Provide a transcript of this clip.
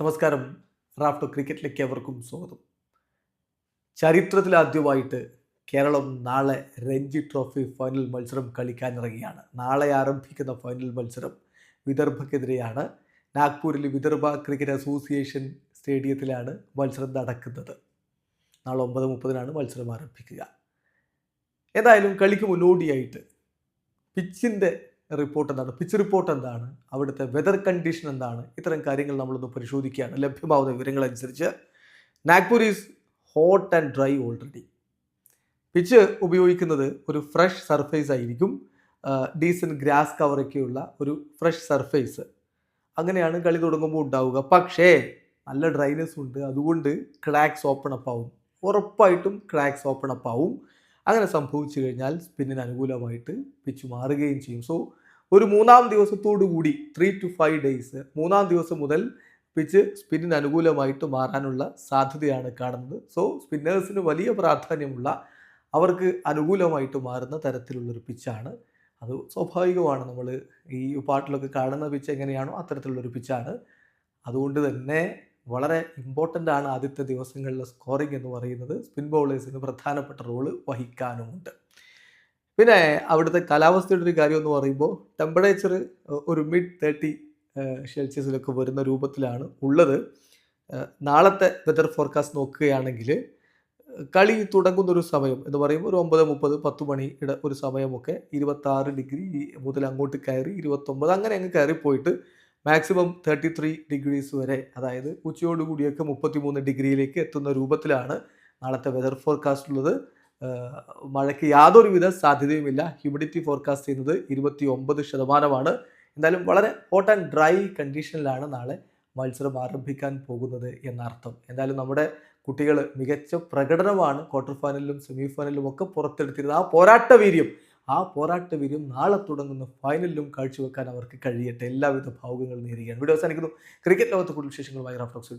നമസ്കാരം. റാഫ്റ്റോ ക്രിക്കറ്റിലേക്ക് എവർക്കും സ്വാഗതം. ചരിത്രത്തിലാദ്യമായിട്ട് കേരളം നാളെ രഞ്ജി ട്രോഫി ഫൈനൽ മത്സരം കളിക്കാനിറങ്ങിയാണ് നാളെ ആരംഭിക്കുന്ന ഫൈനൽ മത്സരം വിദർഭക്കെതിരെയാണ്. നാഗ്പൂരിൽ വിദർഭ ക്രിക്കറ്റ് അസോസിയേഷൻ സ്റ്റേഡിയത്തിലാണ് മത്സരം നടക്കുന്നത്. നാളെ ഒമ്പത് മുപ്പതിനാണ് മത്സരം ആരംഭിക്കുക. ഏതായാലും കളിക്ക് മുന്നോടിയായിട്ട് പിച്ചിന്റെ റിപ്പോർട്ട് എന്താണ്? പിച്ച് റിപ്പോർട്ട് എന്താണ്? അവിടുത്തെ വെതർ കണ്ടീഷൻ എന്താണ്? ഇത്തരം കാര്യങ്ങൾ നമ്മളൊന്ന് പരിശോധിക്കുകയാണ്. ലഭ്യമാവുന്ന വിവരങ്ങളനുസരിച്ച് Nagpur is hot and dry already pitch ഉപയോഗിക്കുന്നത് ഒരു ഫ്രഷ് സർഫേസ് ആയിരിക്കും. ഡീസന്റ് ഗ്രാസ് കവറൊക്കെയുള്ള ഒരു ഫ്രഷ് സർഫേസ് അങ്ങനെയാണ് കളി തുടങ്ങുമ്പോൾ ഉണ്ടാവുക. പക്ഷേ നല്ല ഡ്രൈനെസ് ഉണ്ട്. അതുകൊണ്ട് ക്രാക്സ് ഓപ്പൺ അപ്പ് ആവും. ഉറപ്പായിട്ടും ക്രാക്സ് ഓപ്പൺ അപ്പ് ആവും. അങ്ങനെ സംഭവിച്ചു കഴിഞ്ഞാൽ സ്പിന്നിന് അനുകൂലമായിട്ട് പിച്ച് മാറുകയും ചെയ്യും. സോ ഒരു മൂന്നാം ദിവസത്തോടു കൂടി ത്രീ ടു ഫൈവ് ഡേയ്സ് മൂന്നാം ദിവസം മുതൽ പിച്ച് സ്പിന്നിന് അനുകൂലമായിട്ട് മാറാനുള്ള സാധ്യതയാണ് കാണുന്നത്. സോ സ്പിന്നേഴ്സിന് വലിയ പ്രാധാന്യമുള്ള അവർക്ക് അനുകൂലമായിട്ട് മാറുന്ന തരത്തിലുള്ളൊരു പിച്ചാണ് അത് സ്വാഭാവികമാണ്. നമ്മൾ ഈ പാട്ടിലൊക്കെ കാണുന്ന പിച്ച് എങ്ങനെയാണോ അത്തരത്തിലുള്ളൊരു പിച്ചാണ് അതുകൊണ്ട് തന്നെ വളരെ ഇമ്പോർട്ടന്റ് ആണ് ആദ്യത്തെ ദിവസങ്ങളിലെ സ്കോറിംഗ് എന്ന് പറയുന്നത്. സ്പിൻ ബൗളേഴ്സിന് പ്രധാനപ്പെട്ട റോൾ വഹിക്കാനുമുണ്ട്. പിന്നെ അവിടുത്തെ കാലാവസ്ഥയുടെ ഒരു കാര്യം എന്ന് പറയുമ്പോൾ ടെമ്പറേച്ചർ ഒരു മിഡ് തേർട്ടി സെൽഷ്യസിലൊക്കെ വരുന്ന രൂപത്തിലാണ് ഉള്ളത്. നാളത്തെ വെതർ ഫോർകാസ്റ്റ് നോക്കുകയാണെങ്കിൽ കളി തുടങ്ങുന്ന ഒരു സമയം എന്ന് പറയുമ്പോൾ ഒരു ഒമ്പത് മുപ്പത് പത്ത് മണിയുടെ ഒരു സമയമൊക്കെ ഇരുപത്താറ് ഡിഗ്രി മുതൽ അങ്ങോട്ട് കയറി ഇരുപത്തൊമ്പത് അങ്ങനെ അങ്ങ് കയറി പോയിട്ട് മാക്സിമം തേർട്ടി ത്രീ ഡിഗ്രീസ് വരെ അതായത് ഉച്ചയോടുകൂടിയൊക്കെ മുപ്പത്തി മൂന്ന് ഡിഗ്രിയിലേക്ക് എത്തുന്ന രൂപത്തിലാണ് നാളത്തെ വെതർ ഫോർകാസ്റ്റ് ഉള്ളത്. മഴയ്ക്ക് യാതൊരുവിധ സാധ്യതയുമില്ല. ഹ്യൂമിഡിറ്റി ഫോർകാസ്റ്റ് ചെയ്യുന്നത് ഇരുപത്തി ഒമ്പത് ശതമാനമാണ്. എന്തായാലും വളരെ ഹോട്ട് ആൻഡ് ഡ്രൈ കണ്ടീഷനിലാണ് നാളെ മത്സരം ആരംഭിക്കാൻ പോകുന്നത് എന്നർത്ഥം. എന്തായാലും നമ്മുടെ കുട്ടികൾ മികച്ച പ്രകടനമാണ് ക്വാർട്ടർ ഫൈനലിലും സെമി ഫൈനലിലും ഒക്കെ പുറത്തെടുത്തിരുന്നത്. ആ പോരാട്ട വീര്യം ആ പോരാട്ട വീര്യം നാളെ തുടങ്ങുന്ന ഫൈനലിലും കാഴ്ചവെക്കാൻ അവർക്ക് കഴിയട്ടെ. എല്ലാവിധ ഭാവുകങ്ങളും നേരുകയാണ്. വീഡിയോ അവസാനിക്കുന്നു. ക്രിക്കറ്റ് ലോകത്തെ കൂടുതൽ വിശേഷങ്ങളുമായി റാഫ്റ്റോക്സ്